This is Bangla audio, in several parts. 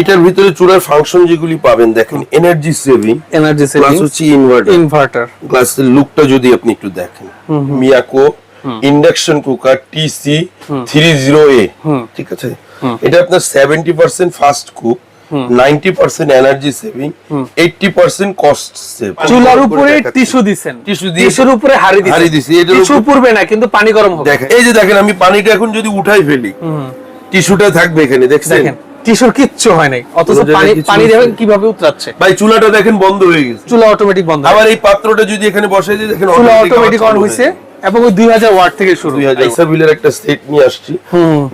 এটার ভিতরে চুলার ফাংশন যেগুলি পাবেন দেখেন energy saving energy saving plus হচ্ছে ইনভার্টার ইনভার্টার গ্লাসের লুকটা যদি আপনি একটু দেখেন। Miyako induction cooker TC three zero A ঠিক আছে? এটা আপনার seventy percent fast cook ninety percent energy saving eighty percent cost save চুলার উপরে টিস্যু দিছেন। টিস্যু দিয়ে টিস্যুর উপরে হাড়ি হাঁড়ি দিছি, এটার টিস্যু পূর্বে না কিন্তু পানি গরম হবে। দেখেন এই যে দেখেন আমি পানিটা এখন যদি উঠাই ফেলি টিস্যুটা থাকবে এখানে দেখছেন? দেখেন। টিস্যুর কিচ্ছু হয় নাই। অথচ পানি পানি দেখেন কীভাবে উতরাচ্ছে। ভাই চুলাটা দেখেন বন্ধ হয়ে গেছে। চুলা অটোমেটিক বন্ধ আবার এই পাত্রটা যদি এখানে বসাই দিই দেখেন চুলা অটোমেটিক অন হইছে এবং ওই 2000 ওয়াট থেকে শুরু। 2000 ইসাবিলের একটা সেট নিয়ে আসছি।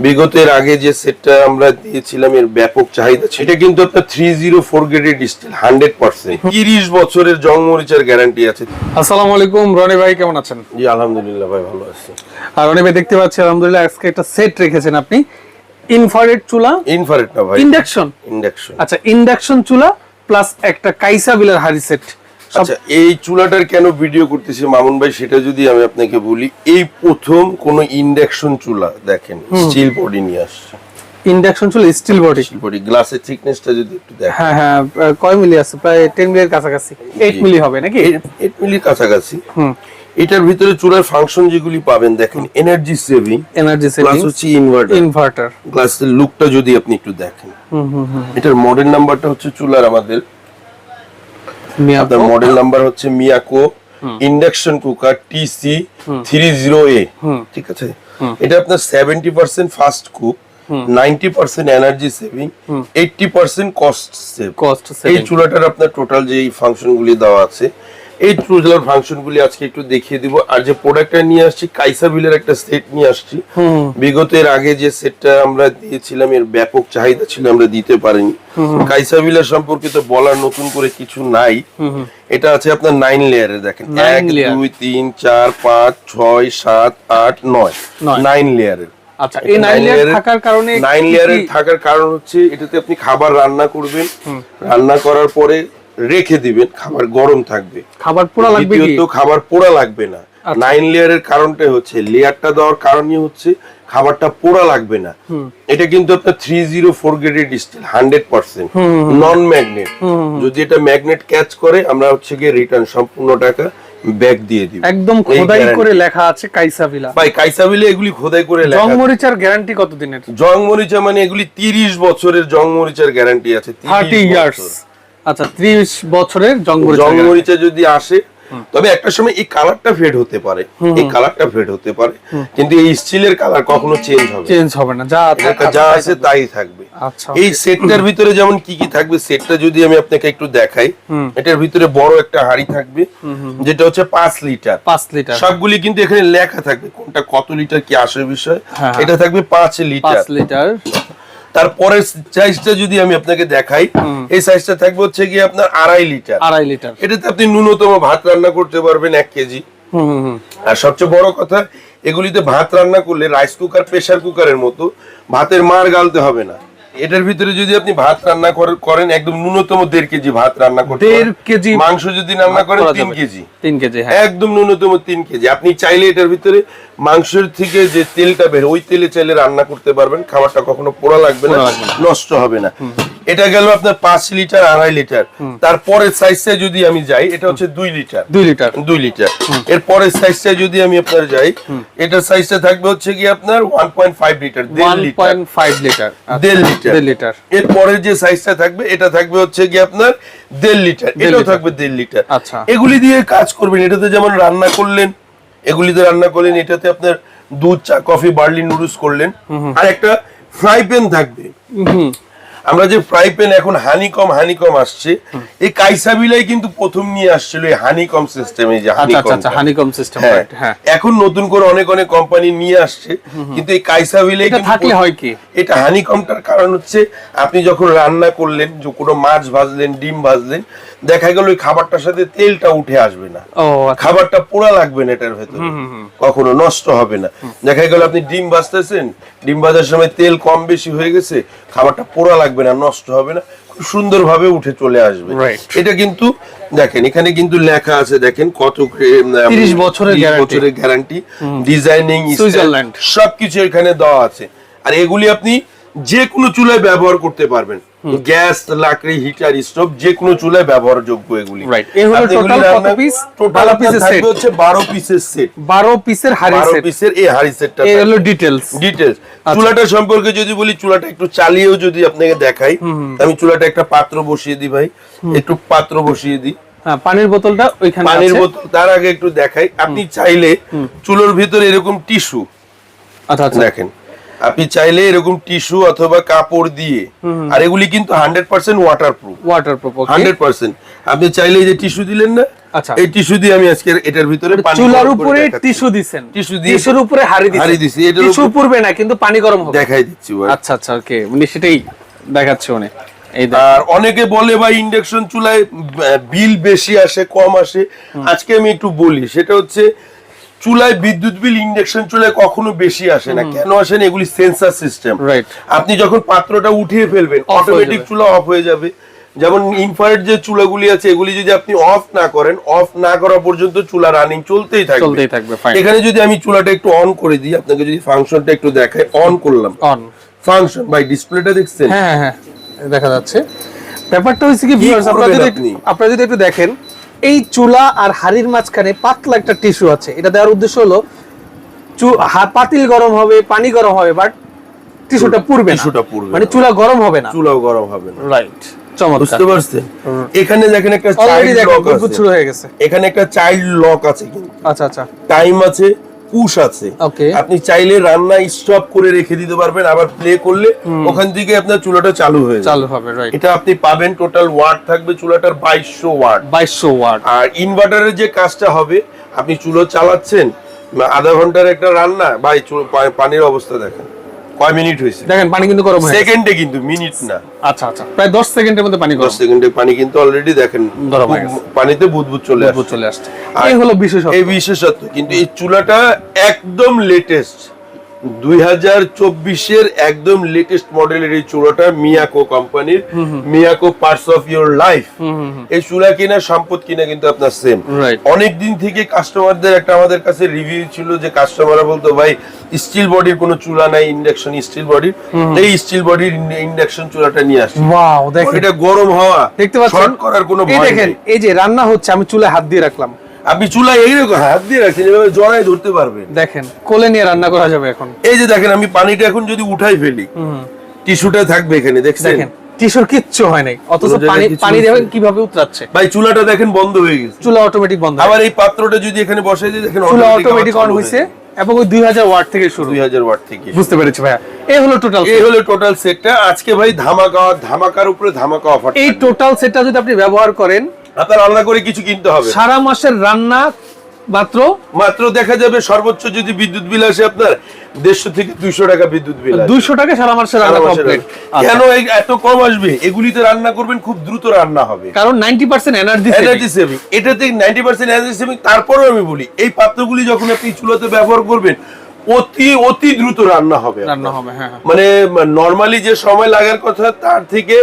বিগত এর আগে যে সেটটা আমরা দিয়েছিলাম এর ব্যাপক চাহিদা সেটা কিন্তু আপনার থ্রি জিরো ফোর গ্রেডের ডিস্টিল হান্ড্রেড পার্সেন্ট তিরিশ বছরের জং মরিচার গ্যারান্টি আছে। আসসালামু আলাইকুম রনি ভাই কেমন আছেন? জি আলহামদুলিল্লাহ ভাই ভালো আছে। আর রনি ভাই দেখতে পাচ্ছি আলহামদুলিল্লাহ আজকে একটা সেট রেখেছেন আপনি। ইনফ্রারেড চুলা? ইনফারেট না ভাই। ইন্ডাকশন ইন্ডাকশন আচ্ছা ইন্ডাকশন চুলা প্লাস একটা কাইসা বিলের হাড়ি সেট আচ্ছা এই চুলাটার কেন ভিডিও করতেছি মামুন ভাই সেটা যদি আমি আপনাকে বলি এই প্রথম কোন ইন্ডাকশন চুলা দেখেন স্টিল বডি নিয়ে আসছে। ইন্ডাকশন চুলা স্টিল বডি স্টিল বডি গ্লাসের থিকনেসটা যদি একটু দেখেন। হ্যাঁ হ্যাঁ কয় মিলি আছে? প্রায় 10 মিলির কাছাকাছি। 8 মিলি হবে নাকি? এইট মিলির কাছাকাছি। হুম। এটার ভিতরে চুলার ফাংশন যেগুলি পাবেন দেখেন energy saving energy saving plus হচ্ছে ইনভার্টার ইনভার্টার গ্লাসের লুকটা যদি আপনি একটু দেখেন। হুম হুম হুম এটার মডেল নাম্বারটা হচ্ছে চুলার আমাদের। মিয়া আপনার মডেল নাম্বার হচ্ছে Miyako. Induction cooker TC three zero A ঠিক আছে? এটা আপনার seventy percent fast cook ninety percent energy saving eighty percent cost save cost এই চুলাটার আপনার টোটাল যে ফাংশন গুলি দেওয়া আছে এই চুলার ফাংশন গুলি আজকে একটু দেখিয়ে দিব। আর যে প্রোডাক্টটা নিয়ে আসছি কাইসা বিলের একটা সেট নিয়ে আসছি। বিগত এর আগে যে সেটটা আমরা দিয়েছিলাম এর ব্যাপক চাহিদা ছিল আমরা দিতে পারিনি। কাইসা বিলের সম্পর্কে বলার নতুন করে কিছু নাই। এটা আছে আপনার নাইন লেয়ারের দেখেন। এক। দুই তিন চার পাঁচ ছয় সাত আট নয়। নাইন লেয়ারের আচ্ছা এই নাইন লেয়ার থাকার কারণে নাইন কি- থাকার কারণ হচ্ছে এটাতে আপনি খাবার রান্না করবেন। রান্না করার পরে রেখে দিবেন খাবার গরম থাকবে। খাবার পোড়া লাগবে দ্বিতীয়ত খাবার পোড়া লাগবে না। নাইন লেয়ারের কারণটা হচ্ছে লেয়ারটা দেওয়ার কারণই হচ্ছে খাবারটা পোড়া লাগবে না। এটা কিন্তু আপনার থ্রি জিরো ফোর গ্রেডের distil hundred percent non magnet যদি এটা ম্যাগনেট ক্যাচ করে আমরা হচ্ছে গিয়ে রিটার্ন সম্পূর্ণ টাকা ব্যাক দিয়ে দিব। একদম খোদাই করে লেখা আছে কাইসা ভিলা। ভাই কাইসাবিলে এগুলি খোদাই করে লেখা জং মরিচার গ্যারান্টি কত দিনের জং মরিচা মানে এগুলি তিরিশ বছরের জং মরিচার গ্যারান্টি আছে 30 থার্টি ইয়ার্স। আচ্ছা 30 বছরের জং জং মরিচার guarantee। মরিচা যদি আসে তবে একটা সময় এই কালারটা ফেড হতে পারে। এই কালারটা ফেড হতে পারে। কিন্তু এই স্টিলের কালার কখনো চেঞ্জ হবে। চেঞ্জ হবে না যা যা আছে তাই থাকবে। আচ্ছা এই সেটটার ভিতরে যেমন কি কি থাকবে সেটটা যদি আমি আপনাকে একটু দেখাই এটার ভিতরে বড় একটা হাড়ি থাকবে যেটা হচ্ছে পাঁচ লিটার। 5 লিটার। সবগুলি কিন্তু এখানে লেখা থাকবে কোনটা কত লিটার কি আসে বিষয় হ্যাঁ, হ্যাঁ। এটা থাকবে পাঁচ লিটার। 5 লিটার। তারপরের সাইজটা যদি আমি আপনাকে দেখাই এই সাইজটা থাকবে হচ্ছে গিয়ে আপনার আড়াই লিটার। আড়াই লিটার। এটাতে আপনি ন্যূনতম ভাত রান্না করতে পারবেন এক কেজি। আর সবচেয়ে বড় কথা এগুলিতে ভাত রান্না করলে রাইস কুকার প্রেসার কুকারের মতো ভাতের মার গালতে হবে না। এটার ভিতরে যদি আপনি ভাত রান্না করেন একদম ন্যূনতম দেড় কেজি ভাত রান্না করতে দেড় কেজি মাংস যদি রান্না করেন তিন কেজি। তিন কেজি হ্যাঁ। একদম ন্যূনতম তিন কেজি। আপনি চাইলে এটার ভিতরে মাংসের থেকে যে তেলটা বের ওই তেলে চাইলে রান্না করতে পারবেন। খাবারটা কখনো পোড়া লাগবে না। নষ্ট হবে না। এটা গেল আপনার পাঁচ লিটার আড়াই লিটার। তারপরের সাইজটা যদি আমি যাই এটা হচ্ছে দুই লিটার। দুই লিটার। দুই লিটার। এর পরের সাইজটা যদি আমি আপনার যাই এটার সাইজটা থাকবে হচ্ছে কি আপনার ওয়ান পয়েন্ট ফাইভ লিটার দেড় লিটার। 1.5 লিটার। দেড় লিটার। দেড় লিটার। এর পরের যে সাইজটা থাকবে এটা থাকবে হচ্ছে কি আপনার দেড় লিটার। এটাও থাকবে দেড় লিটার। আচ্ছা। এগুলি দিয়ে কাজ করবেন। এটাতে যেমন রান্না করলেন এগুলিতে রান্না করলেন এটাতে আপনার দুধ চা কফি বার্লি নুডলস করলেন। আর একটা ফ্রাই প্যান থাকবে। হুম। আমরা যে ফ্রাই প্যান এখন হানিকম হানিকম আসছে এই কাইসাবিলাই কিন্তু প্রথম নিয়ে আসছিল এই হানিকম সিস্টেম এই যে আচ্ছা আচ্ছা হানিকম আচ্ছা সিস্টেম হ্যাঁ। হ্যাঁ। এখন নতুন করে অনেক অনেক কোম্পানি নিয়ে আসছে কিন্তু এই কাইসাবিলাই এটা থাকলে হয় কি? এটা হানিকমটার কারণ হচ্ছে আপনি যখন রান্না করলেন যে কোনো মাছ ভাজলেন ডিম ভাজলেন দেখা গেল ওই খাবারটার সাথে তেলটা উঠে আসবে না। আচ্ছা। খাবারটা পোড়া লাগবে না এটার ভেতরে কখনো নষ্ট হবে না। দেখা গেল আপনি ডিম ভাজতেছেন ডিম ভাজার সময় তেল কম বেশি হয়ে গেছে খাবারটা পোড়া লাগবে না নষ্ট হবে না খুব সুন্দর ভাবে উঠে চলে আসবে। এটা কিন্তু দেখেন এখানে কিন্তু লেখা আছে দেখেন কত 30 বছরের বছরের গ্যারান্টি ডিজাইনিং সুইজারল্যান্ড। সবকিছু এখানে দেওয়া আছে। আর এগুলি আপনি যে কোনো চুলায় ব্যবহার করতে পারবেন। গ্যাস লাকড়ি হিটার স্টোভ যে কোনো চুলায় ব্যবহারযোগ্য এগুলি. এই হলো কত 12। হচ্ছে বারো পিসের সেট বারো পিসের হাড়ি বারো সেট পিসের এই হাড়ি সেটটা এই হলো ডিটেলস চুলাটা সম্পর্কে যদি বলি চুলাটা একটু চালিয়েও যদি আপনাকে দেখাই আমি চুলাটা একটা পাত্র বসিয়ে দিই ভাই। একটু পাত্র বসিয়ে দিই। হ্যাঁ পানির বোতলটা ওইখানে পানির বোতল তার আগে একটু দেখাই। আপনি চাইলে চুলোর ভিতরে এরকম টিস্যু আচ্ছা আচ্ছা। দেখেন। আপনি চাইলে এরকম টিস্যু অথবা কাপড় দিয়ে আর এগুলি কিন্তু hundred percent waterproof waterproof hundred percent আপনি চাইলে যে টিস্যু দিলেন না আচ্ছা। এই টিস্যু দিয়ে আমি আজকে এটার ভিতরে চুলার উপরে টিস্যু দিছেন। টিস্যু দিয়ে টিস্যুর উপরে হাড়ি হাঁড়ি দিছি, এটার টিস্যু পূর্বে না কিন্তু পানি গরম হবে। দেখাই দিচ্ছি আচ্ছা আচ্ছা ওকে মানে সেটাই দেখাচ্ছে উনি। আর অনেকে বলে ভাই ইন্ডাকশন চুলায় বিল বেশি আসে কম আসে। আজকে আমি একটু বলি সেটা হচ্ছে চুলায় বিদ্যুৎ বিল ইন্ডাকশন চুলায় কখনো বেশি আসে না। কেন আসে না? এগুলি সেন্সার সিস্টেম. আপনি যখন পাত্রটা উঠিয়ে ফেলবেন অটোমেটিক চুলা অফ হয়ে যাবে। যেমন ইনফ্রারেড যে চুলাগুলি আছে এগুলি যদি আপনি অফ না করেন অফ না করা পর্যন্ত চুলা রানিং চলতেই থাকবে। চলতেই থাকবে এখানে যদি আমি চুলাটা একটু অন করে দিই আপনাকে যদি ফাংশনটা একটু দেখাই অন করলাম। অন ফাংশন ভাই ডিসপ্লেটা দেখছেন? হ্যাঁ হ্যাঁ হ্যাঁ দেখা যাচ্ছে। ব্যাপারটা হচ্ছে কি করবেন আপনারা যদি আপনারা যদি একটু দেখেন এই চুলা আর হাড়ির মাঝখানে পাতলা একটা টিস্যু আছে। এটা দেওয়ার উদ্দেশ্য হলো পাতিল গরম হবে পানি গরম হবে বাট টিস্যুটা পুড়বে না। টিস্যুটা পুড়বে মানে চুলা গরম হবে না। চুলাও গরম হবে না। রাইট চমৎকার। বুঝতে পারছেন? এখানে দেখেন একটা চাইল্ড লক আছে। শুরু হয়ে গেছে। এখানে একটা চাইল্ড লক আছে আচ্ছা আচ্ছা। টাইম আছে পুশ আছে। আপনি চাইলে রান্না স্টপ করে রেখে দিতে পারবেন আবার প্লে করলে ওখান থেকে আপনার চুলাটা চালু হয়ে যাবে। চালু হবে রাইট এটা আপনি পাবেন টোটাল ওয়াট থাকবে চুলাটার বাইশশো ওয়াট বাইশশো ওয়াট আর ইনভার্টারের যে কাজটা হবে আপনি চুলো চালাচ্ছেন আধা ঘণ্টার একটা রান্না বা পানির অবস্থা দেখেন। কয় মিনিট হয়েছে? দেখেন পানি কিন্তু গরম হয়েছে সেকেন্ডে কিন্তু মিনিট না। আচ্ছা আচ্ছা। প্রায় দশ সেকেন্ডের মধ্যে পানি গরম। সেকেন্ডে পানি কিন্তু অলরেডি দেখেন গরম হয়ে গেছে। পানিতে বুদবুদ চলে বুদবুদ আসছে। চলে আসছে। এই হলো বিশেষত্ব। এই বিশেষত্ব কিন্তু এই চুলাটা একদম লেটেস্ট দুই হাজার চব্বিশের একদম লেটেস্ট মডেলের এই চুলাটা মিয়াকো কোম্পানির Miyako parts of your life এই চুলা কিনা সম্পদ কিনা কিন্তু আপনার সেম. অনেক দিন থেকে কাস্টমারদের একটা আমাদের কাছে রিভিউ ছিল যে কাস্টমাররা বলতো ভাই স্টিল বডির কোনো চুলা নাই ইন্ডাকশন স্টিল বডির এই স্টিল বডির ইন্ডাকশন চুলাটা নিয়ে আসছে। এটা গরম হওয়া দেখতে পাচ্ছেন? করার কোনো দেখেন এই যে রান্না হচ্ছে আমি চুলায় হাত দিয়ে রাখলাম। আপনি চুলা এইরকম হাত দিয়ে রাখছেন এভাবে জড়ায় ধরতে পারবেন। দেখেন কোলে নিয়ে রান্না করা যাবে এখন। এই যে দেখেন আমি পানিটা এখন যদি উঠাই ফেলি টিস্যুটা থাকবে এখানে দেখছেন? দেখেন টিস্যুর কিচ্ছু হয় নাই অথচ পানি পানি দেখেন কীভাবে উতরাচ্ছে। ভাই চুলাটা দেখেন বন্ধ হয়ে গেছে। চুলা অটোমেটিক বন্ধ আবার এই পাত্রটা যদি এখানে বসাই দিই দেখেন চুলা অটোমেটিক অন হইছে এবং ওই ওয়াট থেকে শুরু। ওয়াট থেকে বুঝতে পেরেছি ভাইয়া। এই হলো টোটাল এই হলো টোটাল সেটটা আজকে ভাই ধামাকা ধামাকার উপরে ধামাকা অফার এই টোটাল সেটটা যদি আপনি ব্যবহার করেন আপনার আলাদা করে কিছু কিনতে হবে। সারা মাসের রান্না মাত্র? মাত্র দেখা যাবে সর্বোচ্চ যদি বিদ্যুৎ বিল আসে আপনার দেড়শো থেকে দুইশো টাকা বিদ্যুৎ বিল দুইশো টাকা সারা মাসের রান্না কমপ্লিট কেন এত কম আসবে? এগুলিতে রান্না করবেন খুব দ্রুত রান্না হবে। কারণ ninety percent energy energy saving এটাতে নাইনটি পার্সেন্ট এনার্জি সেভিং তারপরেও আমি বলি এই পাত্রগুলি যখন আপনি চুলাতে ব্যবহার করবেন অতি অতি দ্রুত রান্না হবে রান্না হবে হ্যাঁ হ্যাঁ। মানে নর্মালি যে সময় লাগার কথা তার থেকে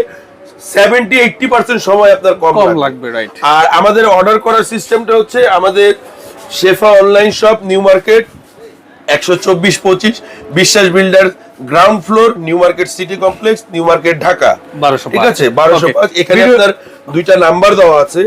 সেভেন্টি এইটটি পার্সেন্ট সময় আপনার কম লাগবে। রাইট আর আমাদের অর্ডার করার সিস্টেমটা হচ্ছে আমাদের Shefa online shop new market একশো চব্বিশ পঁচিশ Biswas builder ground floor new market city complex new market Dhaka. 1205 ঠিক আছে? বারোশো. পাঁচ। এখানে আপনার দুইটা নাম্বার দেওয়া আছে।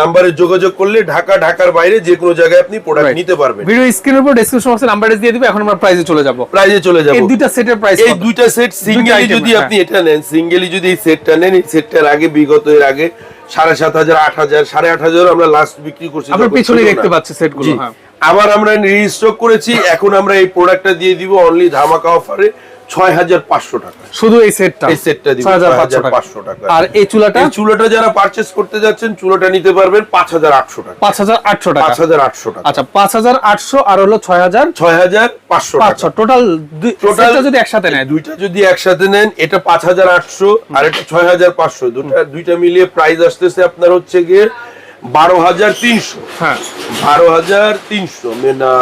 নাম্বারে যোগাযোগ করলে ঢাকা ঢাকার বাইরে যে কোনো জায়গায় আপনি প্রোডাক্ট নিতে পারবেন। ভিডিও স্ক্রিনের উপর ডেসক্রিপশন বক্সে নাম্বার দিয়ে দিবে এখন আমরা প্রাইসে চলে যাব। প্রাইজে চলে যাব। এই দুইটা সেটের প্রাইস এই দুইটা সেট সিঙ্গেলি যদি হ্যাঁ। আপনি এটা নেন সিঙ্গেলি যদি এই সেটটা নেন এই সেটটার আগে বিগত এর আগে সাড়ে সাত হাজার আট হাজার সাড়ে আট হাজার আমরা লাস্ট বিক্রি করছি আপনার যখন পিছনে দেখতে। পাচ্ছি সেটগুলো। হ্যাঁ। আবার আমরা রিস্টক করেছি এখন আমরা এই প্রোডাক্টটা দিয়ে দিব অনলি ধামাকা অফারে ছয় হাজার পাঁচশো টাকা। শুধু এই সেটটা? এই সেটটা 6500 6500 টাকা। আর এই চুলাটা? এই চুলাটা যারা পারচেস করতে যাচ্ছেন চুলাটা নিতে পারবেন পাঁচ হাজার আটশো টাকা। পাঁচ হাজার আটশো টাকা। পাঁচ হাজার আটশো টাকা। আচ্ছা পাঁচ হাজার আটশো আর হলো ছয় হাজার ছয় হাজার পাঁচশো। টাকা টোটাল টোটাল টোটাল যদি একসাথে দুইটা যদি একসাথে নেন এটা পাঁচ হাজার আটশো আর এটা ছয় হাজার পাঁচশো। দুটা দুইটা মিলিয়ে প্রাইস আসতেছে আপনার হচ্ছে গিয়ে বারো হাজার তিনশো। হ্যাঁ। বারো হাজার তিনশো। মেনা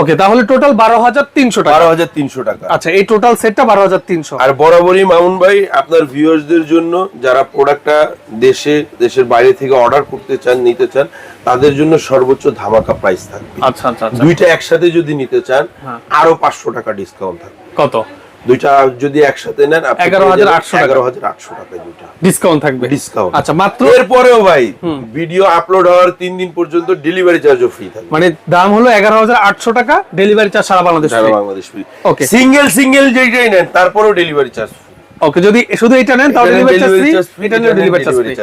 ওকে তাহলে টোটাল বারো হাজার তিনশো টাকা। বারো হাজার তিনশো টাকা। আচ্ছা এই টোটাল সেটটা বারো হাজার তিনশো। আর বরাবরই মামুন ভাই আপনার ভিউয়ার্সদের জন্য যারা প্রোডাক্টটা দেশে দেশের বাইরে থেকে অর্ডার করতে চান নিতে চান তাদের জন্য সর্বোচ্চ ধামাকা প্রাইস থাকবে। আচ্ছা আচ্ছা আচ্ছা। দুইটা একসাথে যদি নিতে চান হ্যাঁ। আরও পাঁচশো টাকা ডিসকাউন্ট থাকবে। কত? দুইটা যদি একসাথে নেন আপনি 11,800 টাকা। এগারো হাজার আটশো টাকায় দুইটা। ডিসকাউন্ট থাকবে। ডিসকাউন্ট আচ্ছা মাত্র এরপরেও ভাই ভিডিও আপলোড হওয়ার তিন দিন পর্যন্ত ডেলিভারি চার্জও ফ্রি থাকবে। মানে দাম হলো এগারো হাজার আটশো টাকা ডেলিভারি চার্জ সারা বাংলাদেশ সারা বাংলাদেশ ফ্রি. সিঙ্গেল সিঙ্গেল যেটাই নেন তারপরেও ডেলিভারি চার্জ ওকে যদি শুধু এটা নেন তাহলে ডেলিভারি চার্জ ফ্রি এটা নিয়ে ডেলিভারি চার্জ ফ্রি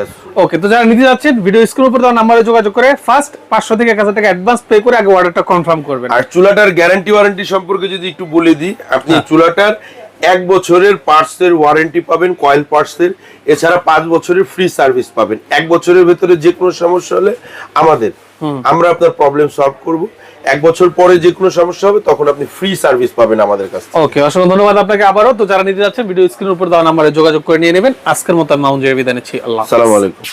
ওকে তো যারা নিতে যাচ্ছেন ভিডিও স্ক্রিন উপর দেওয়া নাম্বারে যোগাযোগ করে ফার্স্ট পাঁচশো থেকে এক হাজার টাকা অ্যাডভান্স পে করে আগে অর্ডারটা কনফার্ম করবেন। আর চুলাটার গ্যারান্টি ওয়ারেন্টি সম্পর্কে যদি একটু বলে দিই আপনি হ্যাঁ। চুলাটার এক বছরের পার্টস এর ওয়ারেন্টি পাবেন কয়েল পার্টস এর এছাড়া পাঁচ বছরের ফ্রি সার্ভিস পাবেন। এক বছরের ভেতরে যে কোনো সমস্যা হলে আমাদের আমরা আপনার প্রবলেম সলভ করব। এক বছর পরে যে কোনো সমস্যা হবে তখন আপনি ফ্রি সার্ভিস পাবেন আমাদের কাছ থেকে। ওকে অসংখ্য ধন্যবাদ আপনাকে আবারও। তো যারা নিতে যাচ্ছেন ভিডিও স্ক্রিনের উপর দেওয়া নাম্বারে যোগাযোগ করে নিয়ে নেবেন। আজকের মতো আমি মাউন্ট জয়বিদানে বিদায় নিচ্ছি। আল্লাহ। আসসালামু আলাইকুম।